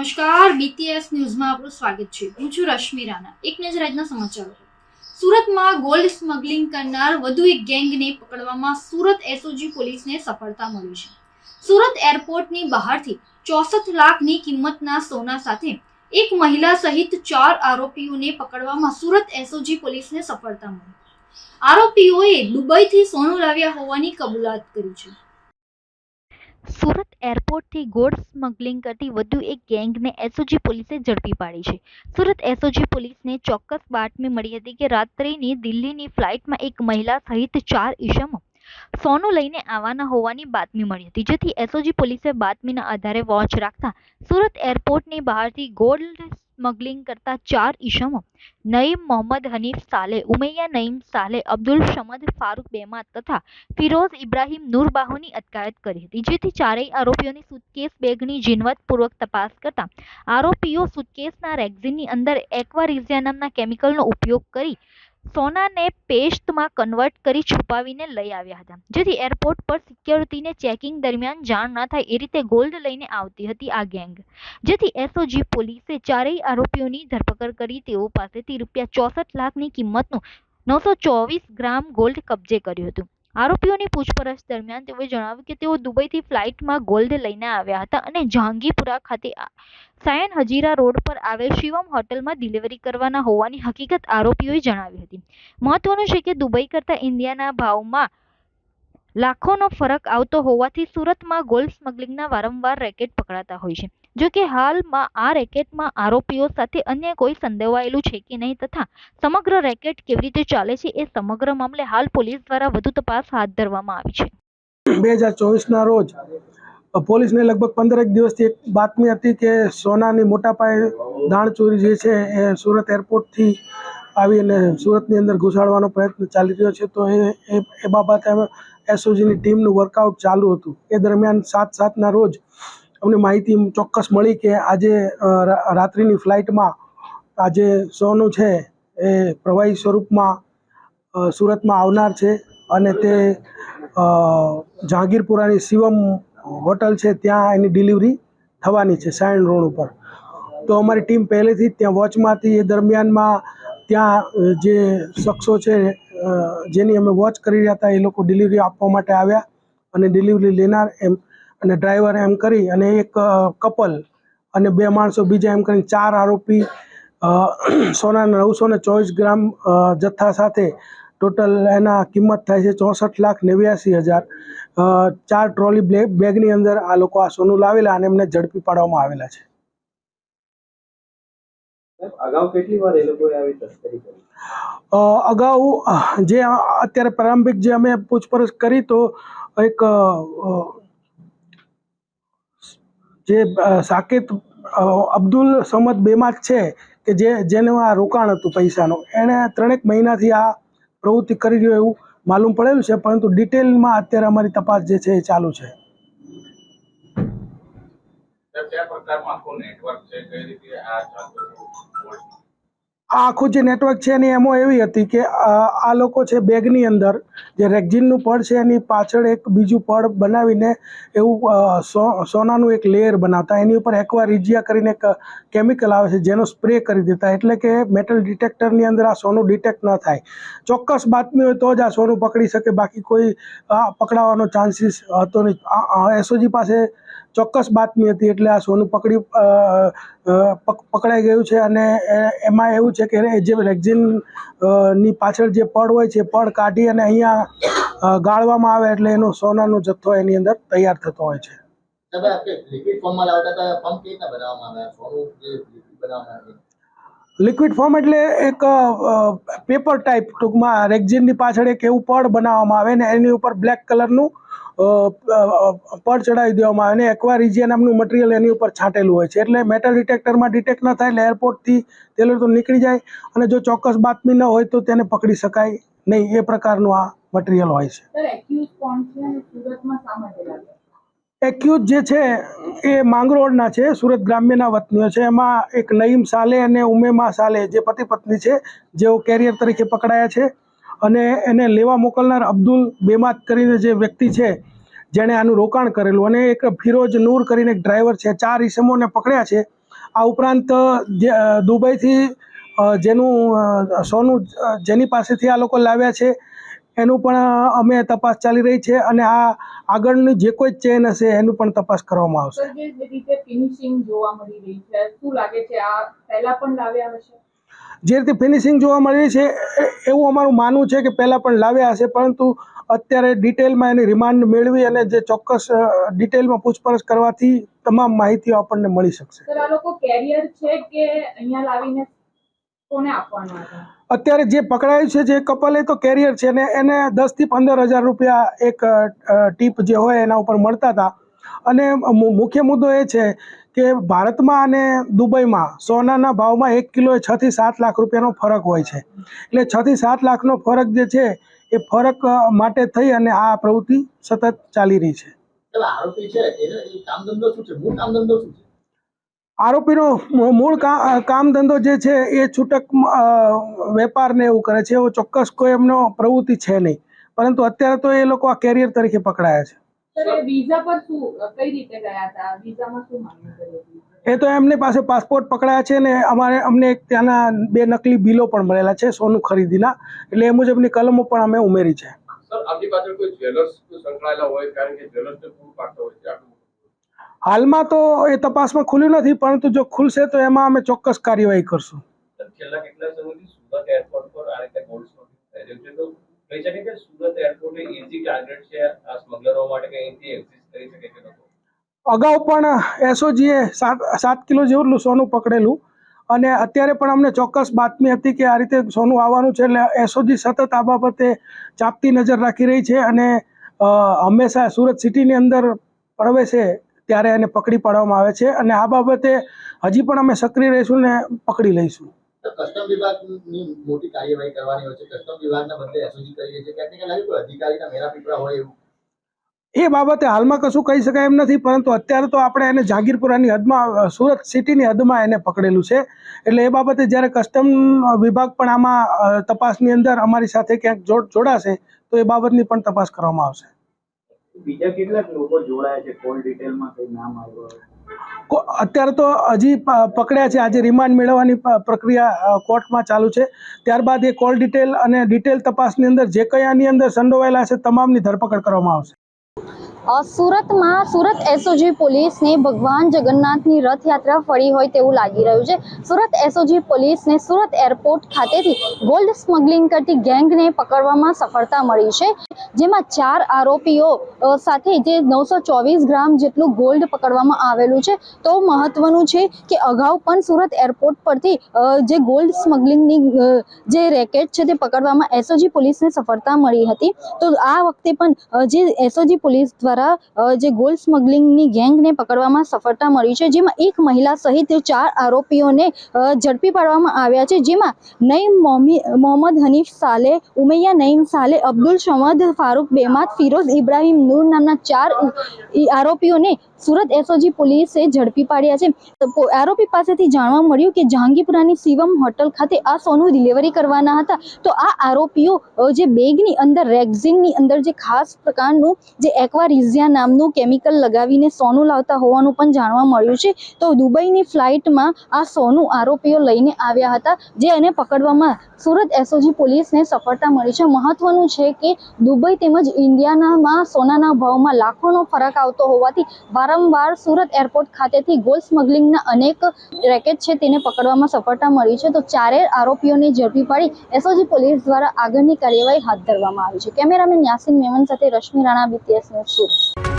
નમસ્કાર બીટીએસ ન્યૂઝમાં આપનું સ્વાગત છે. હું છું રશ્મિ રાણા. એક નજર આજના સમાચારો સુરતમાં ગોલ્ડ સ્મગલિંગ કરનાર વધુ એક ગેંગને પકડવામાં સુરત એસઓજી પોલીસને સફળતા મળી છે. સુરત એરપોર્ટની બહારથી ચોસઠ લાખની કિંમતના સોના સાથે એક મહિલા સહિત ચાર આરોપીઓને પકડવામાં સુરત એસઓજી પોલીસને સફળતા મળી. આરોપીઓએ દુબઈથી સોનું લાવ્યા હોવાની કબૂલાત કરી છે. સુરત એરપોર્ટથી ગોળ સ્મગલિંગ કરતી વધુ એક ગેંગને એસઓજી પોલીસે ઝડપી પાડી છે. સુરત એસઓજી પોલીસને ચોક્કસ બાતમી મળી હતી કે રાત્રિની દિલ્હીની ફ્લાઇટમાં એક મહિલા સહિત ચાર ઈસમો સોનું લઈને આવવાના હોવાની બાતમી મળી હતી. જેથી એસઓજી પોલીસે બાતમીના આધારે વોચ રાખતા સુરત એરપોર્ટની બહારથી ગોલ્ડ સ્મગલિંગ કરતા ચાર ઇસમો નઈમ મોહમ્મદ હનીફ સાલે ઉમૈયા નઈમ સાલે અબ્દુલ સમદ ફારૂક બેમાત તથા ફિરોઝ ઇબ્રાહિમ નૂરબાહોની અટકાયત કરી હતી. જેથી ચારેય આરોપીઓની સુટકેસ બેગની ઝીણવટપૂર્વક તપાસ કરતા આરોપીઓ સુટકેસના રેક્ઝિનની અંદર એક્વારિઝિયા નામના કેમિકલનો ઉપયોગ કરી સોનાને પેસ્ટમાં કન્વર્ટ કરી છુપાવીને લઈ આવ્યા હતા. જેથી એરપોર્ટ પર સિક્યોરિટીને ચેકિંગ દરમિયાન જાણ ન થાય એ રીતે ગોલ્ડ લઈને આવતી હતી આ ગેંગ જેથી એસઓજી પોલીસે ચારેય આરોપીઓની ધરપકડ કરી તેઓ પાસેથી રૂપિયા ચોસઠ લાખની કિંમતનું નવસો ચોવીસ ગ્રામ ગોલ્ડ કબજે કર્યું હતું. આરોપીઓની પૂછપરછ દરમિયાન તેઓએ જણાવ્યું કે તેઓ દુબઈથી ફ્લાઇટમાં ગોલ્ડ લઈને આવ્યા હતા અને જહાંગીપુરા ખાતે સાયન હજીરા રોડ પર આવેલ શિવમ હોટલમાં ડિલિવરી કરવાના હોવાની હકીકત આરોપીઓએ જણાવી હતી. મહત્વનું છે કે દુબઈ કરતાં ઇન્ડિયાના ભાવમાં લાખોનો ફરક આવતો હોવાથી સુરતમાં ગોલ્ડ સ્મગલિંગના વારંવાર રેકેટ પકડાતા હોય છે. જો કે હાલમાં આ રેકેટમાં આરોપીઓ સાથે અન્ય કોઈ સંડોવાયેલું છે કે નહીં તથા સમગ્ર રેકેટ કેવી રીતે ચાલે છે એ સમગ્ર મામલે હાલ પોલીસ દ્વારા વધુ તપાસ હાથ ધરવામાં આવી છે. બે હજાર ચોવીસના રોજ પોલીસને લગભગ પંદરેક દિવસથી એક બાતમી હતી કે સોનાની મોટા પાયે દાણચોરી જે છે એ સુરત એરપોર્ટથી આવી અને સુરતની અંદર ઘુસાડવાનો પ્રયત્ન ચાલી રહ્યો છે. તો એ એ બાબતે અમે એસઓજીની ટીમનું વર્કઆઉટ ચાલુ હતું. એ દરમિયાન સાત સાતના રોજ અમને માહિતી ચોક્કસ મળી કે આજે રાત્રિની ફ્લાઇટમાં આજે સોનું છે એ પ્રવાહી સ્વરૂપમાં સુરતમાં આવનાર છે અને તે જહાંગીરપુરાની શિવમ હોટલ છે ત્યાં એની ડિલિવરી થવાની છે સાયણ રોડ ઉપર. તો અમારી ટીમ પહેલેથી જ ત્યાં વોચમાં હતી એ દરમિયાનમાં ત્યાં જે શખ્સો છે જેની અમે વોચ કરી રહ્યા હતા, એ લોકો ડિલિવરી આપવા માટે આવ્યા અને ડિલિવરી લેનાર એમ, અને ડ્રાઈવર એમ કરી અને એક કપલ અને બે માણસો બીજા એમ કરીને ચાર આરોપી સોનાના નવસો ને ચોવીસ ગ્રામ જથ્થા સાથે ટોટલ એના કિંમત થાય છે ચોસઠ લાખ નેવ્યાસી હજાર. ચાર ટ્રોલી બેગની અંદર આ લોકો આ સોનું લાવેલા અને એમને ઝડપી પાડવામાં આવેલા છે. અગાઉ કેટલી વાર એ લોકોએ આવી તસ્કરી કરી અગાઉ જે અત્યારે પ્રારંભિક જે અમે પૂછપરછ કરી તો એક જે સાકેત અબ્દુલ સમદ બેમાત છે કે જે જેનું આ રોકાણ હતું પૈસાનું એણે ત્રણેક મહિનાથી આ પ્રવૃત્તિ કરી રહ્યો એવું માલુમ પડેલું છે પરંતુ ડિટેલમાં અત્યારે અમારી તપાસ જે છે એ ચાલુ છે કયા પ્રકારમાં આખું નેટવર્ક છે કઈ રીતે આ? આ આખું જે નેટવર્ક છે એની એમો એવી હતી કે આ લોકો છે બેગની અંદર જે રેક્ઝિનનું પડ છે એની પાછળ એક બીજું પડ બનાવીને એવું સોનાનું એક લેયર બનાવતા. એની ઉપર એકવાર રિજિયા કરીને એક કેમિકલ આવે છે જેનો સ્પ્રે કરી દેતા. એટલે કે મેટલ ડિટેક્ટરની અંદર આ સોનું ડિટેક્ટ ન થાય. ચોક્કસ બાતમી હોય તો જ આ સોનું પકડી શકે. બાકી કોઈ પકડાવાનો ચાન્સીસ હતો નહીં. એસઓજી પાસે ચોક્કસ બાતમી હતી એટલે આ સોનું પકડી પકડાઈ ગયું છે અને એમાં એવું છે કે જે રેક્ઝિનની પાછળ જે પડ હોય છે પડ કાઢી અને અહીંયા ગાળવામાં આવે એટલે એનો સોનાનો જથ્થો એની અંદર તૈયાર થતો હોય છે. લિક્વિડ ફોર્મ એટલે એક પેપર ટાઈપ ટૂંકમાં રેક્ઝિનની પાછળ એક એવું પડ બનાવવામાં આવે ને એની ઉપર બ્લેક કલરનું પડ ચડાવી દેવામાં આવે અને એક્વા નામનું મટીરિયલ એની ઉપર છાંટેલું હોય છે. એટલે મેટલ ડિટેક્ટરમાં ડિટેક્ટ ન થાય એટલે એરપોર્ટથી તે લોકો નીકળી જાય અને જો ચોક્કસ બાતમી ન હોય તો તેને પકડી શકાય નહીં. એ પ્રકારનું આ મટીરિયલ હોય છે. એક્યુઝ જે છે, એ માંગરોળના છે, સુરત ગ્રામ્યના વતનીઓ છે. એમાં એક નઈમ સાલે અને ઉમેમા સાલે જે પતિ પત્ની છે, જેઓ કેરિયર તરીકે પકડાયા છે અને એને લેવા મોકલનાર અબ્દુલ બેમાત કરીને જે વ્યક્તિ છે, જેણે આનું રોકાણ કરેલું અને એક ફિરોજ નૂર કરીને એક ડ્રાઈવર છે. ચાર ઈસમોને પકડ્યા છે. આ ઉપરાંત દુબઈથી જેનું સોનું જેની પાસેથી આ લોકો લાવ્યા છે. એનું પણ અમે તપાસ ચાલી રહી છે અને આ આગળની જે કોઈ ચેન હશે એનું પણ તપાસ કરવામાં આવશે. જે રીતે ફિનિશિંગ જોવા મળી રહી છે શું લાગે છે આ પહેલા પણ લાવ્યા હશે? જે રીતે ફિનિશિંગ જોવા મળી છે એવું અમારું માનવું છે કે પહેલાં પણ લાવ્યા હશે પરંતુ અત્યારે ડિટેલમાં એની રિમાન્ડ મેળવી અને જે ચોક્કસ ડિટેલમાં પૂછપરછ કરવાથી તમામ માહિતીઓ આપણને મળી શકશે. સર આ લોકો કેરિયર છે કે અહીંયા લાવીને અત્યારે જે પકડાયું છે જે કપલ એ તો કેરિયર છે ને એને દસથી પંદર હજાર રૂપિયા એક ટીપ જે હોય એના ઉપર મળતા હતા. અને મુખ્ય મુદ્દો એ છે કે ભારતમાં અને દુબઈમાં સોનાના ભાવમાં એક કિલોએ છ થી સાત લાખ રૂપિયાનો ફરક હોય છે. એટલે છ થી સાત લાખનો ફરક જે છે એ ફરક માટે થઈ અને આ પ્રવૃત્તિ સતત ચાલી રહી છે. આરોપી છે એને કામ ધંધો શું છે? મૂળ કામ ધંધો શું છે? આરોપીનો મૂળ કામ ધંધો જે છે એ છૂટક વેપારને એવું કરે છે. એવો ચોક્કસ કોઈ એમનો પ્રવૃત્તિ છે નહીં. પરંતુ અત્યારે તો એ લોકો આ કેરિયર તરીકે પકડાયા છે. સર એ પર શું કઈ રીતે ગયા હતા? વિઝામાં શું માંગણી કરી હતી? એ તો એમની પાસે પાસપોર્ટ પકડાયા છે ને અમારે અમને એક ત્યાંના બે નકલી બિલો પણ મળેલા છે સોનું ખરીદીના. એટલે એ મુજબની કલમો પણ અમે ઉમેરી છે. સર આપની પાછળ કોઈ જ્વેલર્સ સંકળાયેલા હોય? કારણ કે જ્વેલર્સ પૂરું પાડતા હોય છે. હાલમાં તો એ તપાસમાં ખુલ્યું નથી પરંતુ જો ખુલશે તો એમાં અમે ચોક્કસ કાર્યવાહી કરશું. અગાઉ પણ એસઓજીએ સાત સાત કિલો જેવું સોનું પકડેલું અને અત્યારે પણ અમને ચોક્કસ બાતમી હતી કે આ રીતે સોનું આવવાનું છે એટલે એસઓજી સતત આ બાબતે ચાપતી નજર રાખી રહી છે અને હંમેશા સુરત સિટીની અંદર પ્રવેશે ત્યારે એને પકડી પાડવામાં આવે છે અને આ બાબતે હજી પણ અમે સક્રિય રહીશું ને પકડી લઈશું. કસ્ટમ વિભાગની મોટી કાર્યવાહી કરવાની હોય છે. કસ્ટમ વિભાગના બદલે એસઓજી કરી રહી ક્યાંક ને ક્યાંક અધિકારીના મેરા પીપળા હોય એવું? એ બાબતે હાલમાં કશું કહી શકાય એમ નથી પરંતુ અત્યારે તો આપણે એને જાગીરપુરાની હદમાં સુરત સિટીની હદમાં એને પકડેલું છે. એટલે એ બાબતે જ્યારે કસ્ટમ વિભાગ પણ આમાં તપાસની અંદર અમારી સાથે ક્યાંક જોડાશે તો એ બાબતની પણ તપાસ કરવામાં આવશે. બીજા કેટલાક લોકો જોડાયા છે? કોલ ડિટેલમાં કઈ નામ આવ્યું અત્યારે તો હજી પકડ્યા છે. આજે રિમાન્ડ મેળવવાની પ્રક્રિયા કોર્ટમાં ચાલુ છે. ત્યારબાદ એ કોલ ડિટેલ અને ડિટેલ તપાસની અંદર જે કયાની અંદર સંડોવાયેલા છે, તમામની ધરપકડ કરવામાં આવશે. સુરતમાં સુરત એસઓજી પોલીસને ભગવાન જગન્નાથની રથયાત્રા ફળી હોય તેવું લાગી રહ્યું છે. સુરત એસઓજી પોલીસને સુરત એરપોર્ટ ખાતેથી ગોલ્ડ સ્મગલિંગ કરતી ગેંગને પકડવામાં સફળતા મળી છે. જેમાં ચાર આરોપીઓ સાથે જે નવસો ચોવીસ ગ્રામ જેટલું ગોલ્ડ પકડવામાં આવેલું છે. તો મહત્વનું છે કે અગાઉ પણ સુરત એરપોર્ટ પરથી જે ગોલ્ડ સ્મગલિંગની જે રેકેટ છે તે પકડવામાં એસઓજી પોલીસને સફળતા મળી હતી. તો આ વખતે પણ જે એસઓજી પોલીસ દ્વારા અ, જે ગોલ્ડ સ્મગલિંગની ગેંગને પકડવામાં સફળતા મળી છે જેમાં એક મહિલા સહિત ચાર આરોપીઓને ઝડપી પાડવામાં આવ્યા છે. જેમાં નઈમ મોમી મોહમ્મદ હનીફ સાલે ઉમૈયા નઈમ સાલે અબ્દુલ સમદ ફારૂક બેમાત ફિરોઝ ઇબ્રાહીમ નૂર નામના ચાર આરોપીઓને સુરત એસઓજી પોલીસે ઝડપી પાડ્યા છે. આરોપી પાસેથી જાણવા મળ્યું કે જહાંગીપુરાની શિવમ હોટલ ખાતે આ સોનું ડિલિવરી કરવાના હતા. તો આ આરોપીઓ જે બેગની અંદર, રેક્ઝિનની અંદર જે ખાસ પ્રકારનું જે એક્વારિઝિયા નામનું કેમિકલ લગાવીને સોનું લાવતા હોવાનું પણ જાણવા મળ્યું છે. તો દુબઈની ફ્લાઇટમાં આ સોનું આરોપીઓ લઈને આવ્યા હતા, જે એને પકડવામાં સુરત એસઓજી પોલીસને સફળતા મળી છે. મહત્વનું છે કે દુબઈ તેમજ ઇન્ડિયાનામાં સોનાના ભાવમાં લાખોનો ફરક આવતો હોવાથી વારંવાર સુરત એરપોર્ટ ખાતેથી ગોલ્ડ સ્મગલિંગના અનેક રેકેટ છે તેને પકડવામાં સફળતા મળી છે. તો ચારેય આરોપીઓને ઝડપી પાડી એસઓજી પોલીસ દ્વારા આગળની કાર્યવાહી હાથ ધરવામાં આવી છે. કેમેરામેન યાસીન મેમન સાથે રશ્મિ રાણા બીટીએસ ન્યૂઝ સુરત.